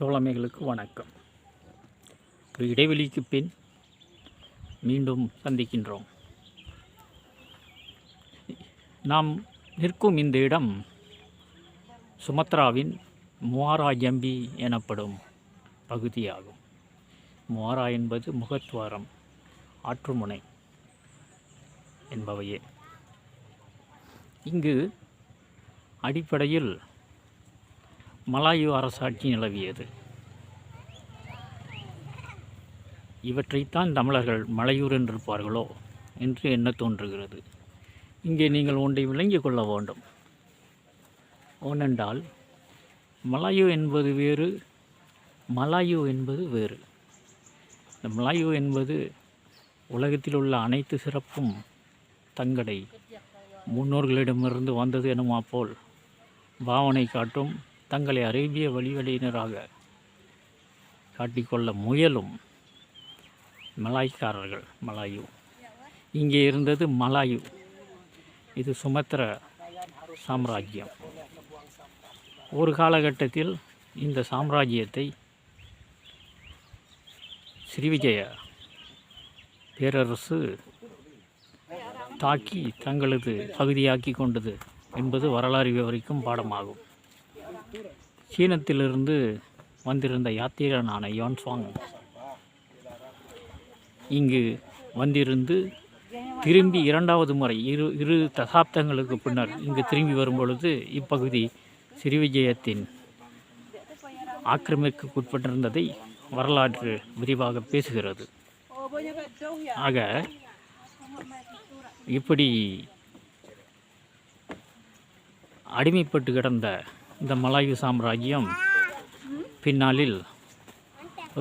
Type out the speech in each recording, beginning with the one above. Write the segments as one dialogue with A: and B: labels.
A: தோழமைகளுக்கு வணக்கம். ஒரு இடைவெளிக்கு பின் மீண்டும் சந்திக்கின்றோம். நாம் நிற்கும் இந்த இடம் சுமத்ராவின் முவாரா ஜம்பி எனப்படும் பகுதியாகும். முவாரா என்பது முகத்வாரம் ஆற்றுமுனை என்பவையே. இங்கு அடிப்படையில் மலாயு அரசாட்சி நிலவியது. இவற்றைத்தான் தமிழர்கள் மலையூர் என்றிருப்பார்களோ என்று என்ன தோன்றுகிறது? இங்கே நீங்கள் ஒன்றை விளங்கிக் கொள்ள வேண்டும். ஏனென்றால் மலாயு என்பது வேறு மலாயு என்பது வேறு. இந்த மலாயு என்பது உலகத்தில் உள்ள அனைத்து சிறப்பும் தங்களை முன்னோர்களிடமிருந்து வந்தது என்னமா போல் பாவனை காட்டும் தங்களை அரேபிய வழிவழியினராக காட்டிக்கொள்ள முயலும். மலாய்க்காரர்கள் மலாயு. இங்கே இருந்தது மலாயு. இது சுமத்திர சாம்ராஜ்யம். ஒரு காலகட்டத்தில் இந்த சாம்ராஜ்யத்தை ஸ்ரீவிஜய பேரரசு தாக்கி தங்களது பகுதியாக்கி கொண்டது என்பது வரலாறு விவரிக்கும் பாடமாகும். சீனத்திலிருந்து வந்திருந்த யாத்திரனான யோன்ஸ்வாங் இங்கு வந்திருந்து திரும்பி இரண்டாவது முறை இரு இரு தசாப்தங்களுக்கு பின்னர் இங்கு திரும்பி வரும்பொழுது இப்பகுதி ஸ்ரீவிஜயத்தின் ஆக்கிரமிப்புக்குட்பட்டிருந்ததை வரலாற்று விரிவாக பேசுகிறது. ஆக இப்படி அடிமைப்பட்டு கிடந்த இந்த மலாயு சாம்ராஜ்யம் பின்னாளில்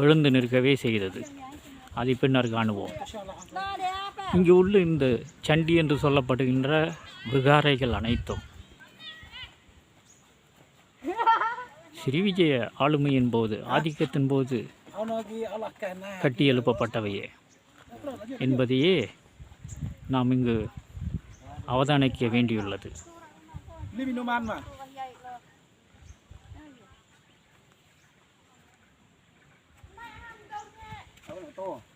A: எழுந்து நிற்கவே செய்தது. அதை பின்னர் காணுவோம். இங்கு உள்ள இந்த சண்டி என்று சொல்லப்படுகின்ற விகாரைகள் அனைத்தும் ஸ்ரீவிஜய ஆளுமையின் போது ஆதிக்கத்தின் போது கட்டி எழுப்பப்பட்டவையே. என்பதையே நாம் இங்கு அவதானிக்க வேண்டியுள்ளது.
B: Oh.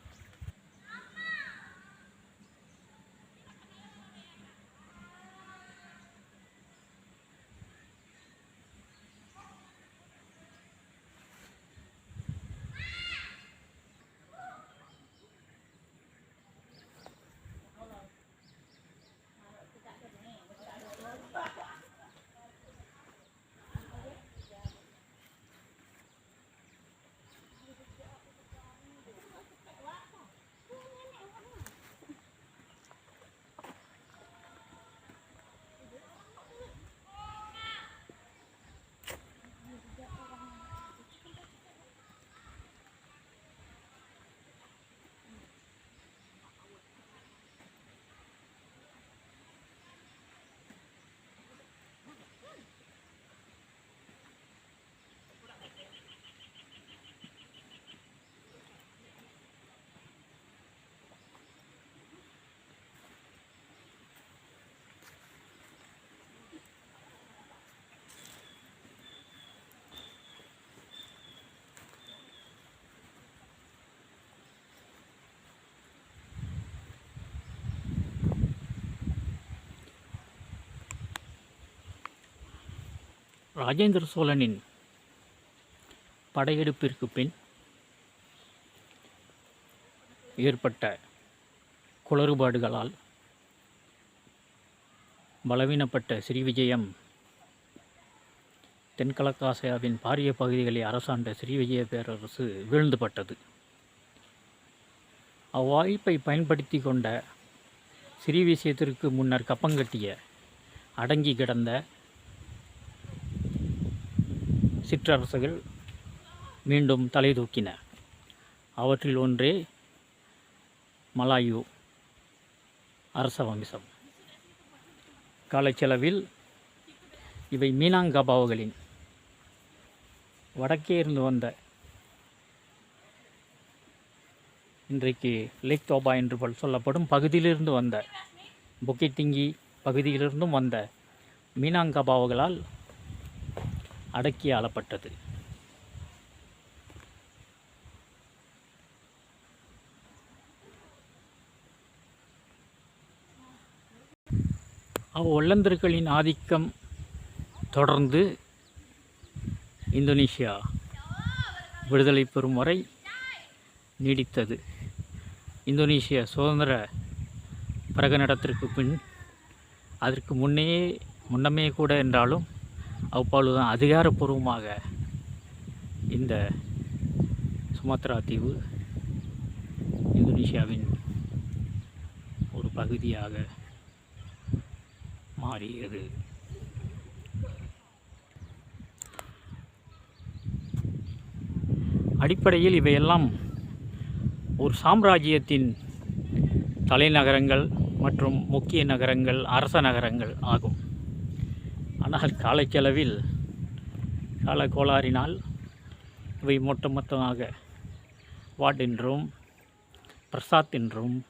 A: ராஜேந்திர சோழனின் படையெடுப்பிற்கு பின் ஏற்பட்ட குளறுபாடுகளால் பலவீனப்பட்ட ஸ்ரீவிஜயம் தென்கிழக்காசியாவின் பாரிய பகுதிகளை அரசாண்ட ஸ்ரீவிஜய பேரரசு வீழ்ந்துபட்டது. அவ்வாய்ப்பை பயன்படுத்தி கொண்ட ஸ்ரீவிஜயத்திற்கு முன்னர் கப்பங்கட்டிய அடங்கி கிடந்த சிற்றரசுகள் மீண்டும் தலை தூக்கின அவற்றில் ஒன்றே மலாயு அரச வம்சம் காலச்செலவில் இவை மீனாங்கபாவுகளின் வடக்கே இருந்து வந்த இன்றைக்கு லேக் தோபா என்று போல் சொல்லப்படும் பகுதியிலிருந்து வந்த பொக்கிட்டிங்கி பகுதியிலிருந்தும் வந்த மீனாங்கபாவுகளால் அடக்கி ஆளப்பட்டது. ஒல்லந்தர்களின் ஆதிக்கம் தொடர்ந்து இந்தோனேஷியா விடுதலை பெறும் வரை நீடித்தது. இந்தோனேஷிய சுதந்திர பிரகடனத்திற்கு பின் அதற்கு முன்னே முன்னமே கூட என்றாலும் அப்பொழுதுதான் அதிகாரப்பூர்வமாக இந்த சுமத்ரா தீவு இந்தோனேஷியாவின் ஒரு பகுதியாக மாறியது. அடிப்படையில் இவையெல்லாம் ஒரு சாம்ராஜ்யத்தின் தலைநகரங்கள் மற்றும் முக்கிய நகரங்கள் அரச நகரங்கள் ஆகும். ஆனால் காலச்செலவில் காலக்கோளாறினால் இவை மொட்டமொத்தமாக வாட் என்றும் பிரசாத் என்றும்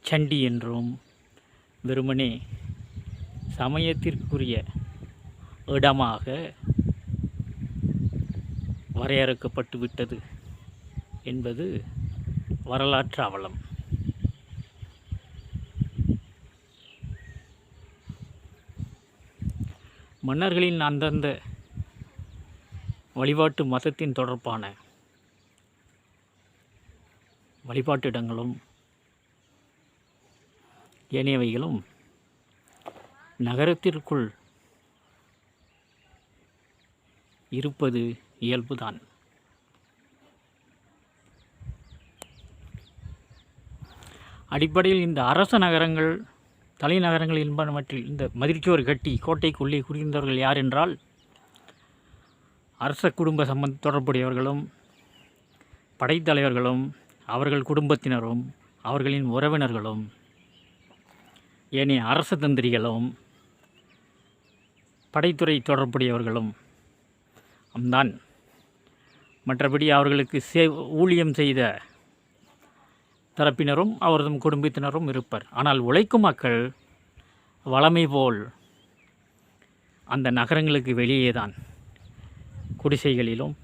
A: சண்டி என்றும் வெறுமனே சமயத்திற்குரிய இடமாக வரையறுக்கப்பட்டு விட்டது என்பது வரலாற்று அவலம். மன்னர்களின் அந்தந்த வழிபாட்டு மதத்தின் தொடர்பான வழிபாட்டிடங்களும் ஏனையவைகளும் நகரத்திற்குள் இருப்பது இயல்புதான். அடிப்படையில் இந்த அரச நகரங்கள் தலைநகரங்கள் என்பனவற்றில் இந்த மதிர்ச்சோர் கட்டி கோட்டைக்குள்ளே குடியிருந்தவர்கள் யார் என்றால் அரச குடும்ப சம்பந்த தொடர்புடையவர்களும் படைத்தலைவர்களும் அவர்கள் குடும்பத்தினரும் அவர்களின் உறவினர்களும் ஏனைய அரச தந்திரிகளும் படைத்துறை தொடர்புடையவர்களும் தான் மற்றபடி அவர்களுக்கு சே ஊழியம் செய்த தரப்பினரும் அவரதும் குடும்பத்தினரும் இருப்பர். ஆனால் உழைக்கும் மக்கள் வளமை போல் அந்த நகரங்களுக்கு வெளியே தான் குடிசைகளிலும்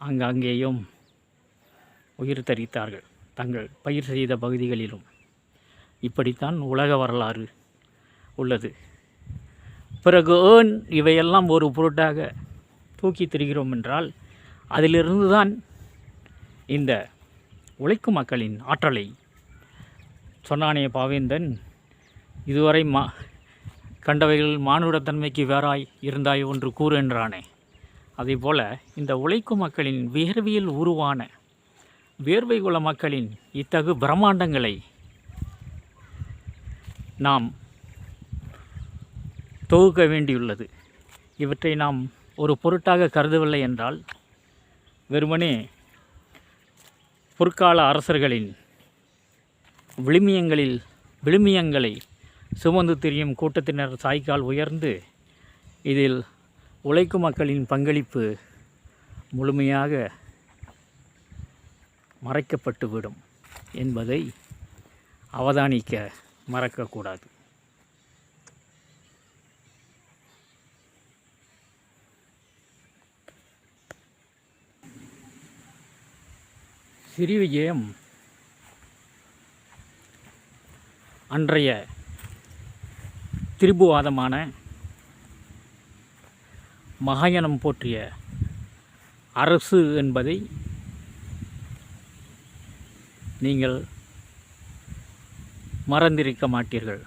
A: அங்கங்கேயும் உயிர் தரித்தார்கள். தங்கள் பயிர் செய்த பகுதிகளிலும் இப்படித்தான் உலக வரலாறு உள்ளது. பிறகு ஏன் இவையெல்லாம் ஒரு பொருட்டாக தூக்கி திரிகிறோம் என்றால் அதிலிருந்து தான் இந்த உழைக்கும் மக்களின் ஆற்றலை. சொன்னானே பாவேந்தன் இதுவரை மா கண்டவைகள் மானுடத்தன்மைக்கு வேறாய் இருந்தாய் ஒன்று கூறு என்றானே. அதேபோல இந்த உழைக்கும் மக்களின் வியர்வியல் உருவான வேர்வை குல மக்களின் இத்தகு பிரம்மாண்டங்களை நாம் தொகுக்க வேண்டியுள்ளது. இவற்றை நாம் ஒரு பொருட்டாக கருதவில்லை என்றால் வெறுமனே பொற்கால அரசர்களின் விழுமியங்களில் விழுமியங்களை சுமந்து திரியும் கூட்டத்தினர் சாய்க்கால் உயர்ந்து இதில் உழைக்கும் மக்களின் பங்களிப்பு முழுமையாக மறைக்கப்பட்டுவிடும் என்பதை அவதானிக்க மறக்கக்கூடாது. சிறி விஜயம் அன்றைய திரிபுவாதமான மகாயனம் போற்றிய அரசு என்பதை நீங்கள் மறந்திருக்க மாட்டீர்கள்.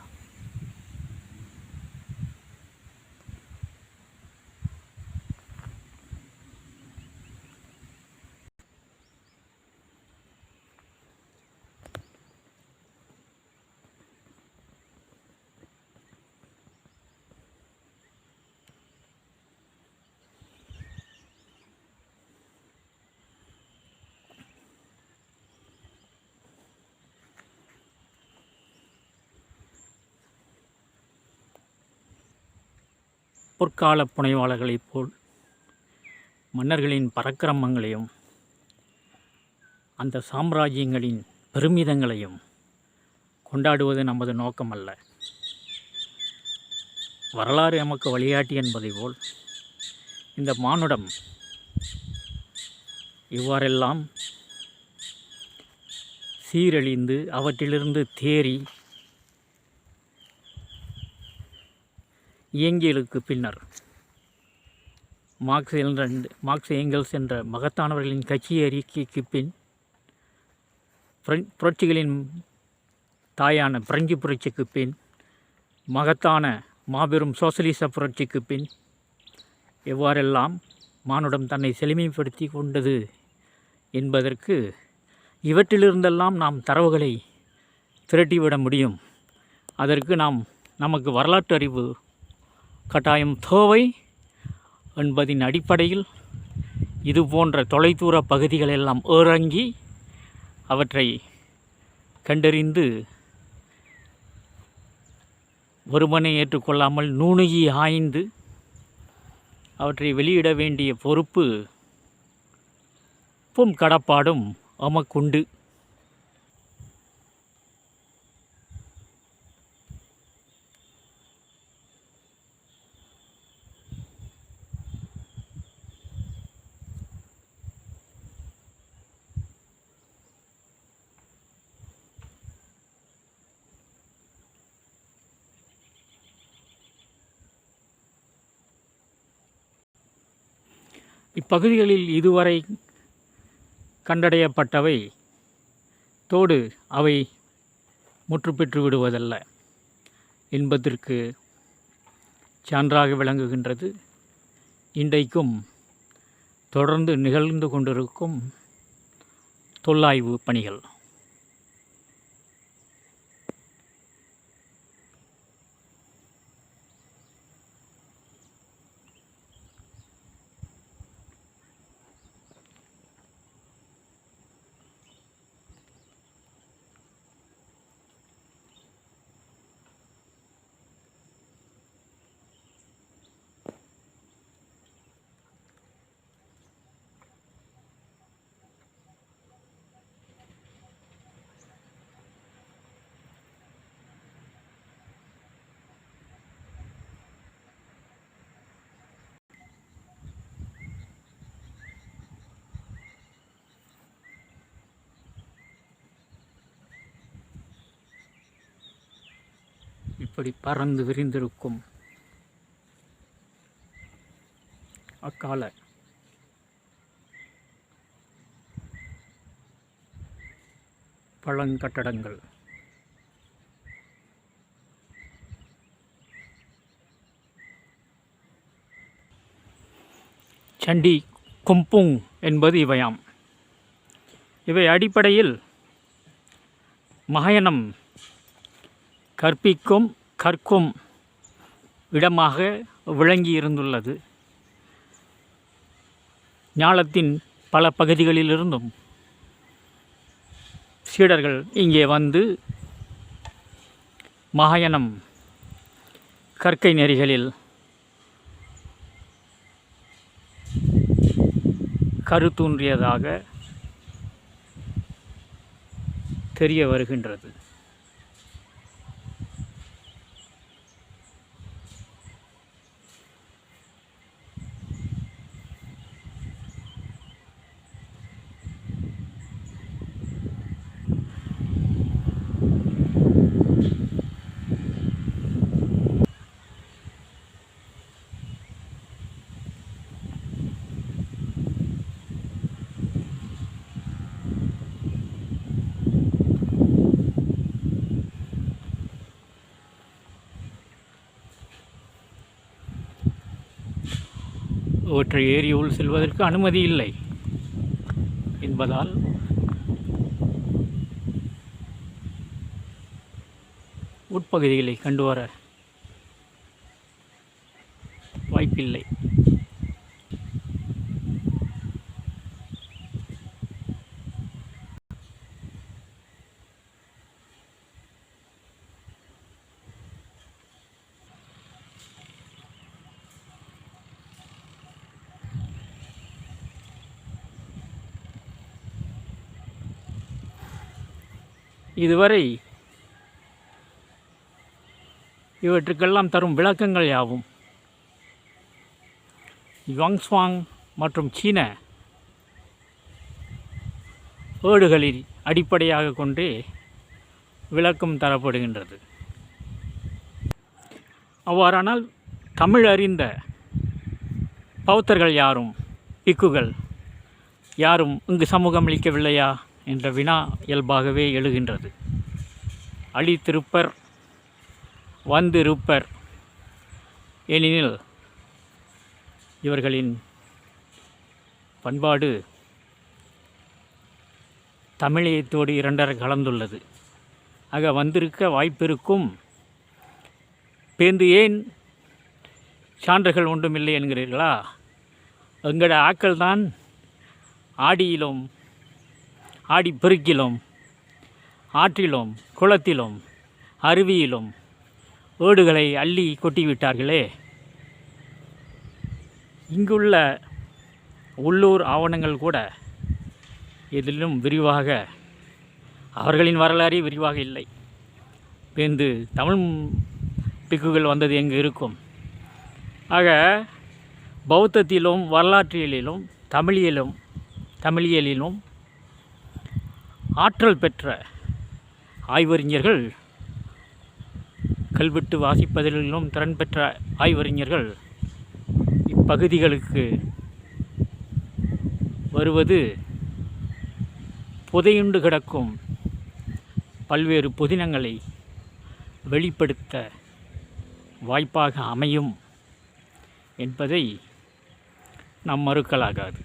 A: பொற்கால புனைவாளர்களைப் போல் மன்னர்களின் பரக்கிரமங்களையும் அந்த சாம்ராஜ்யங்களின் பெருமிதங்களையும் கொண்டாடுவது நமது நோக்கமல்ல. வரலாறு நமக்கு வழிகாட்டி என்பதை போல் இந்த மானுடம் இவ்வாறெல்லாம் சீரழிந்து அவற்றிலிருந்து தேறி இயங்கியலுக்கு பின்னர் மார்க்ஸ் என்ற மார்க்ஸ் ஏங்கல்ஸ் என்ற மகத்தானவர்களின் கட்சி அறிக்கைக்கு பின் புரட்சிகளின் தாயான பிரெஞ்சு புரட்சிக்கு பின் மகத்தான மாபெரும் சோசலிச புரட்சிக்கு பின் எவ்வாறெல்லாம் மானுடம் தன்னை செழுமைப்படுத்தி கொண்டது என்பதற்கு இவற்றிலிருந்தெல்லாம் நாம் தரவுகளை திரட்டிவிட முடியும். அதற்கு நாம் நமக்கு வரலாற்று அறிவு கட்டாயம் தேவை என்பதின் அடிப்படையில் இது போன்ற தொலைதூர பகுதிகளெல்லாம் இறங்கி அவற்றை கண்டறிந்து ஒருவனை ஏற்றுக்கொள்ளாமல் நுணுகி ஆய்ந்து அவற்றை வெளியிட வேண்டிய பொறுப்பு பும் கடப்பாடும் அமக்குண்டு இப்பகுதிகளில் இதுவரை கண்டடையப்பட்டவை தோடு அவை முற்றுப்பெற்று விடுவதல்ல. என்பதற்கு சான்றாக விளங்குகின்றது. இன்றைக்கும் தொடர்ந்து நிகழ்ந்து கொண்டிருக்கும் தொல்லாய்வு பணிகள். இப்படி பறந்து விரிந்திருக்கும். அக்கால. பழங்கட்டடங்கள். சண்டி கும்புங் என்பது இவையாம். இவை அடிப்படையில் மகயனம் கற்பிக்கும் கற்கும் இடமாக விளங்கி இருந்துள்ளது ஞாலத்தின் பல பகுதிகளிலிருந்தும் சீடர்கள் இங்கே வந்து மகாயணம் கற்கை நெறிகளில் கருத்தூன்றியதாக தெரிய வருகின்றது. இவற்றை ஏரியுள் செல்வதற்கு அனுமதி இல்லை என்பதால் உட்பகுதிகளை கண்டு வர வாய்ப்பில்லை. இதுவரை இவற்றுக்கெல்லாம் தரும் விளக்கங்கள் யாவும்? யுவாங்ஸ்வாங் மற்றும் சீன ஏடுகளில் அடிப்படையாக கொண்டே விளக்கம் தரப்படுகின்றது. அவ்வாறானால் தமிழ் அறிந்த பௌத்தர்கள் யாரும் பிக்குகள் யாரும் இங்கு சமூகம் அளிக்கவில்லையா என்ற வினா இயல்பாகவே எழுகின்றது. அழித்திருப்பர் வந்திருப்பர். ஏனெனில் இவர்களின் பண்பாடு தமிழியத்தோடு இரண்டரை கலந்துள்ளது. ஆக வந்திருக்க வாய்ப்பிருக்கும் பேந்து ஏன் சான்றுகள் ஒன்றுமில்லை என்கிறீர்களா? எங்களோட ஆக்கள் தான் ஆடியிலும் ஆடி பெருக்கிலும் ஆற்றிலும் குளத்திலும் அருவியிலும் ஏடுகளை அள்ளி கொட்டிவிட்டார்களே. இங்குள்ள உள்ளூர் ஆவணங்கள் கூட எதிலும் விரிவாக அவர்களின் வரலாறே விரிவாக இல்லை. பேந்து தமிழ் பிக்குகள் வந்தது எங்கு இருக்கும்? ஆக பௌத்தத்திலும் வரலாற்றியலிலும் தமிழியலும் தமிழியலிலும் ஆற்றல் பெற்ற ஆய்வறிஞர்கள் கல்வெட்டு வாசிப்பதிலும் திறன் பெற்ற ஆய்வறிஞர்கள் இப்பகுதிகளுக்கு வருவது புதையுண்டு கிடக்கும் பல்வேறு புதினங்களை வெளிப்படுத்த வாய்ப்பாக அமையும் என்பதை நாம் மறுக்கலாகாது.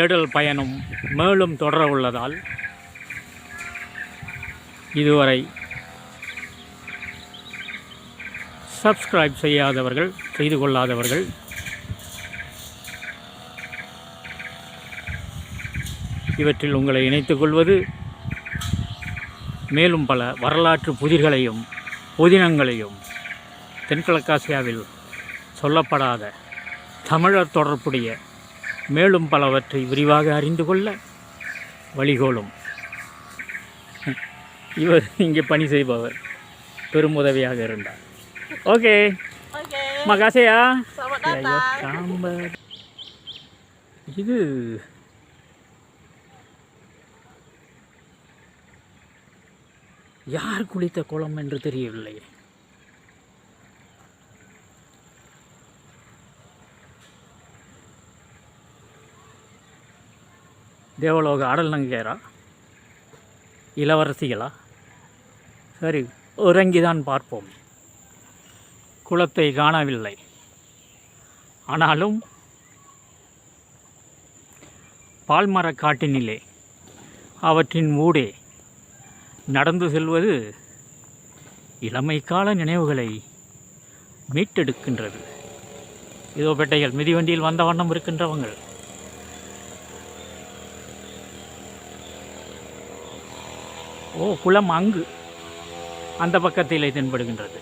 A: தேடல் பயணம் மேலும் தொடர உள்ளதால் இதுவரை சப்ஸ்கிரைப் செய்யாதவர்கள் செய்து கொள்ளாதவர்கள் இவற்றில் உங்களை இணைத்துக் கொள்வது மேலும் பல வரலாற்று புதிர்களையும் புதினங்களையும் தென்கிழக்காசியாவில் சொல்லப்படாத தமிழர் தொடர்புடைய மேலும் பலவற்றை விரிவாக அறிந்து கொள்ள வழிகோலும். இவர் இங்கே பணி செய்பவர். பெரும் உதவியாக இருந்தார். ஓகே.
C: datang.
A: sambat. இது யார் குளித்த குளம் என்று தெரியவில்லை தேவலோக ஆடல் நங்கையரா இளவரசிகளா? சரி இறங்கிதான் பார்ப்போம். குளத்தை காணவில்லை. ஆனாலும் பால்மரக் காட்டினிலே அவற்றின் ஊடே நடந்து செல்வது இளமைக்கால நினைவுகளை மீட்டெடுக்கின்றது. இதோ பெட்டைகள் மிதிவண்டியில் வந்த வண்ணம் இருக்கின்றவங்கள். ஓ குளம் அங்கு. அந்த பக்கத்திலே தென்படுகின்றது.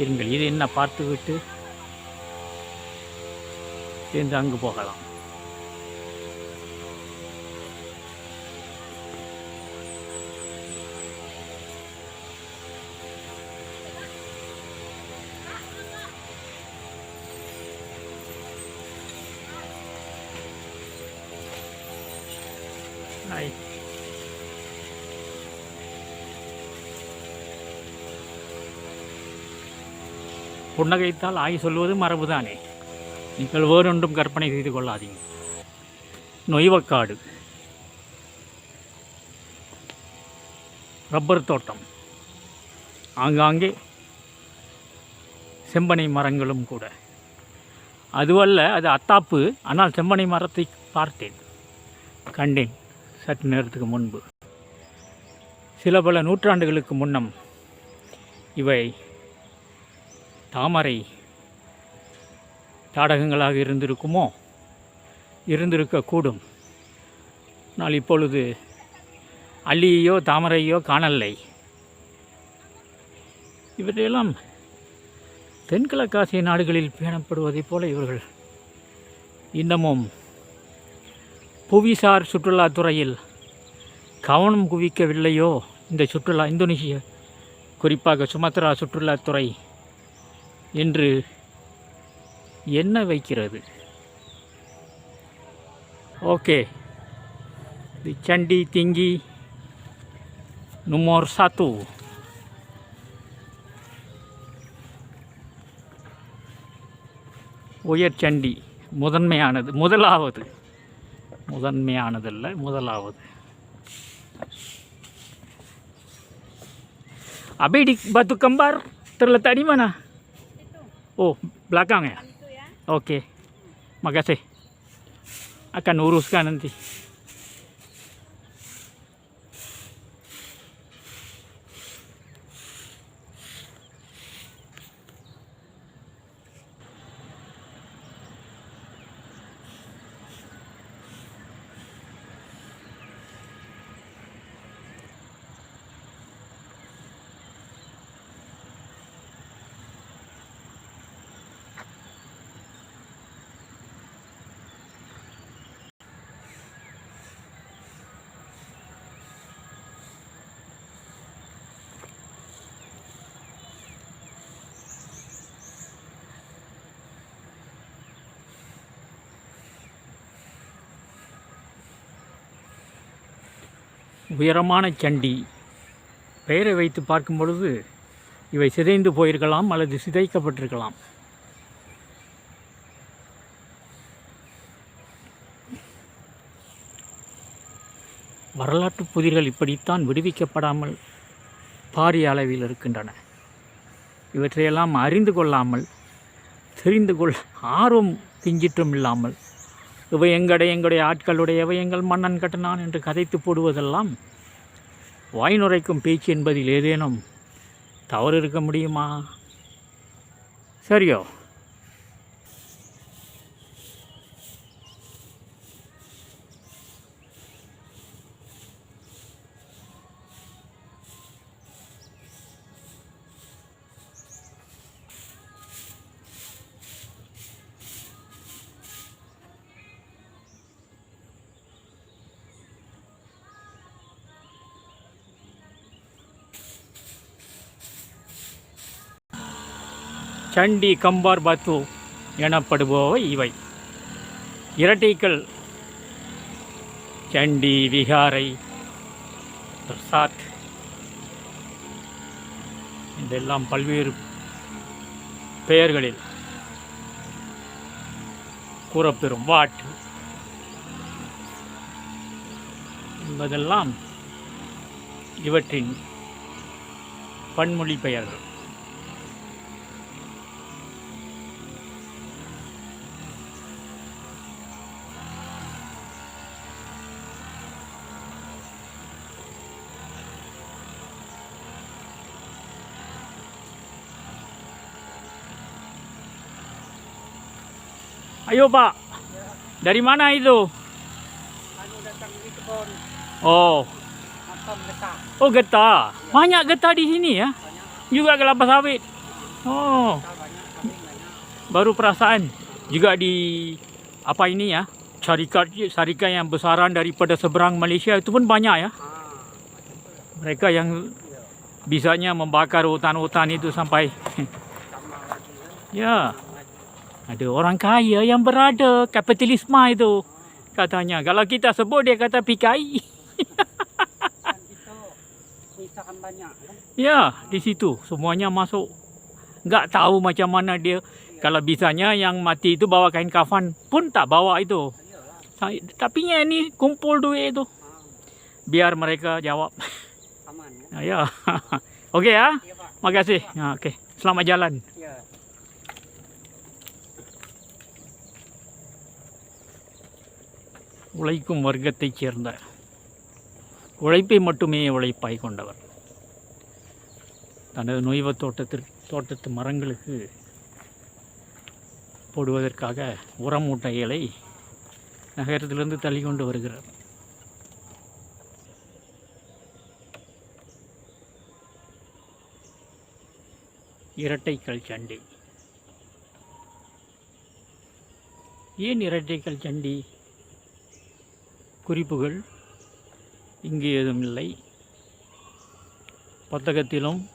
A: இருங்கள் இது என்ன பார்த்துவிட்டு? சேர்ந்து அங்கு போகலாம். புன்னகைத்தால் ஆய் சொல்வது மரபுதானே? நீங்கள் வேறொன்றும் கற்பனை செய்து கொள்ளாதீங்க. நொய்வக்காடு. ரப்பர் தோட்டம். ஆங்காங்கே செம்பனை மரங்களும் கூட. அதுவல்ல அது அத்தாப்பு. ஆனால் செம்பனை மரத்தை பார்த்தேன். கண்டேன் சற்று நேரத்துக்கு முன்பு. சில பல நூற்றாண்டுகளுக்கு முன்னம் இவை தாமரை தாடகங்களாக இருந்திருக்குமோ? இருந்திருக்கக்கூடும். ஆனால் இப்பொழுது அள்ளியையோ தாமரையோ காணலை. இவற்றையெல்லாம் தென்கிழக்காசிய நாடுகளில் பேணப்படுவதைப் போல இவர்கள் இன்னமும் புவிசார் சுற்றுலாத்துறையில் கவனம் குவிக்கவில்லையோ? இந்த சுற்றுலா இந்தோனேஷிய குறிப்பாக சுமத்ரா சுற்றுலாத்துறை என்று என்ன வைக்கிறது okay di Candi Tinggi nomor satu. உயர் சண்டி முதன்மையானது முதலாவது முதன்மையானதல்ல முதலாவது Abi di Batu Kembar terletak di mana? Oh, belakang ya? Oke. Makasih. Akan uruskan nanti. உயரமான சண்டி. பெயரை வைத்து பார்க்கும் பொழுது இவை சிதைந்து போயிருக்கலாம் அல்லது சிதைக்கப்பட்டிருக்கலாம். வரலாற்று புதிர்கள் இப்படித்தான் விடுவிக்கப்படாமல் பாரிய அளவில் இருக்கின்றன. இவற்றையெல்லாம் அறிந்து கொள்ளாமல் தெரிந்து கொள் ஆர்வம் பிஞ்சிட்டும் இல்லாமல் இவை எங்கடை எங்களுடைய ஆட்களுடையவை எங்கள் மன்னன் கட்டினான் என்று கதைத்து போடுவதெல்லாம் வாய்நுரைக்கும் பேச்சு என்பதில் ஏதேனும் தவறு இருக்க முடியுமா? சரியோ. சண்டி கம்பார் பத்து எனப்படுபவை இவை. இரட்டைக்கல் சண்டி விகாரை பிரசாத் இதெல்லாம் பல்வேறு பெயர்களில் கூறப்பெறும். வாட்? என்பதெல்லாம் இவற்றின் பன்மொழி பெயர்கள். Ayo pak, dari mana itu?
B: Ano datang dito po,
A: Oh,
B: matam dekat.
A: oh getah. Banyak getah di sini ya? Juga kelapa sawit. Oh,
B: Banyak banyak.
A: baru perasaan. Juga di apa ini ya? Syarikat syarikat yang besaran daripada seberang Malaysia itu pun banyak ya.
B: Ah,
A: Mereka yang bisanya membakar hutan-hutan itu sampai ya.
B: Ya.
A: Ada orang kaya yang berada kapitalisme itu katanya. Kalau kita sebut dia kata PKI.
B: Misakan banyak.
A: Ya, di situ semuanya masuk. Enggak tahu macam mana dia. Kalau bisanya yang mati itu bawa kain kafan pun tak bawa itu. Tapi yang ini kumpul duit itu. Biar mereka jawab.
B: aman kan?
A: Ya. Okey ya.
B: Iya pak.
A: Makasih. Ya, okey. Selamat jalan.
B: Iya.
A: உழைக்கும் வர்க்கத்தைச் சேர்ந்த உழைப்பை மட்டுமே உழைப்பாய் கொண்டவர். தனது நொய்வ தோட்டத்திற்கு தோட்டத்து மரங்களுக்கு போடுவதற்காக உரம் மூட்டைகளை நகரத்திலிருந்து தள்ளி கொண்டு வருகிறார் இரட்டைக்கல் சண்டை. ஏன் இரட்டைக்கல் சண்டி? குறிப்புகள் இங்கு ஏதும் இல்லை புத்தகத்திலும்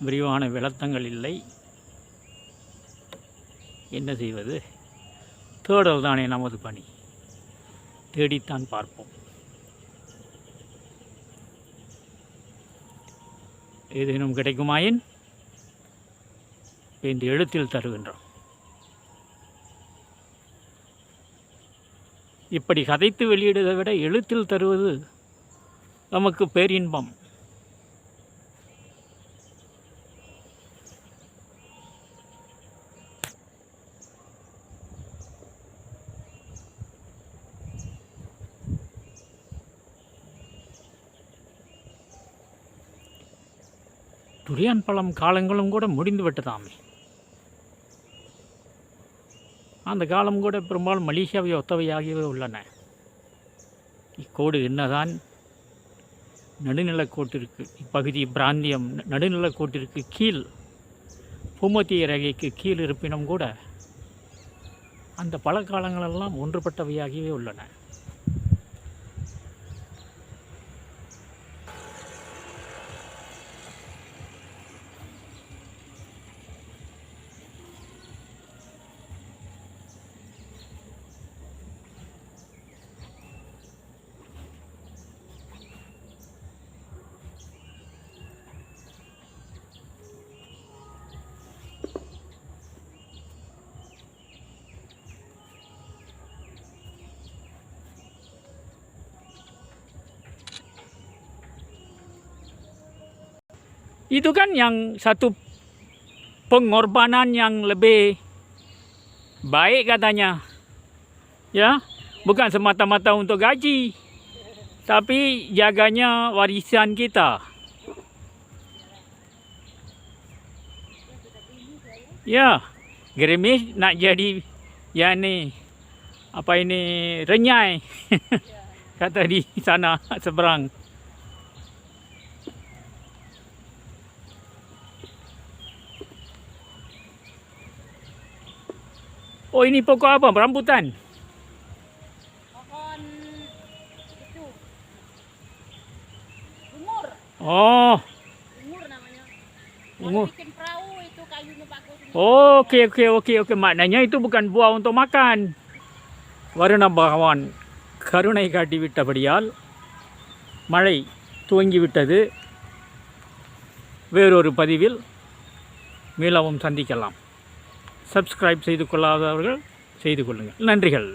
A: விரிவான விளக்கங்கள் இல்லை. என்ன செய்வது? தேடல் தானே நமது பணி. தேடித்தான் பார்ப்போம். ஏதேனும் கிடைக்குமாயின்? இந்த எழுத்தில் தருகின்றோம். இப்படி கதைத்து வெளியிடுவதை விட எழுத்தில் தருவது நமக்கு பேரின்பம். துரியான் பழம் காலங்களும் கூட முடிந்து விட்டதாமே அந்த காலம் கூட பெரும்பாலும் மலேசியாவை ஒத்தவையாகவே உள்ளன. இக்கோடு என்னதான்? நடுநிலக்கோட்டிற்கு இப்பகுதி பிராந்தியம் நடுநிலக் நடுநிலக்கோட்டிற்கு கீழ் பூமத்திய ரேகைக்கு கீழ் இருப்பினும் கூட அந்த பல காலங்களெல்லாம் ஒன்றுபட்டவையாகவே உள்ளன. Itu kan yang satu pengorbanan yang lebih baik katanya. Ya, bukan semata-mata untuk gaji. Tapi jaganya warisan kita. Ya, gerimis nak jadi ya ni apa ini renyai. Kata di sana seberang. Oh ini pokok apa? Rambutan.
C: Pohon itu lumur,
A: Oh,
C: lumur namanya.
A: Lumur.
C: Kalau bikin perahu itu kayunya bagus. ini.
A: okey okey okey okey. Maknanya itu bukan buah untuk makan. வருண பகவான் கருணை காட்டிவிட்டபடியால் மழை துவங்கிவிட்டது வேறொரு பதிவில் மீளவும் சந்திக்கலாம் subscribe செய்து கொள்ளாதவர்கள் செய்து கொள்ளுங்கள். நன்றிகள்.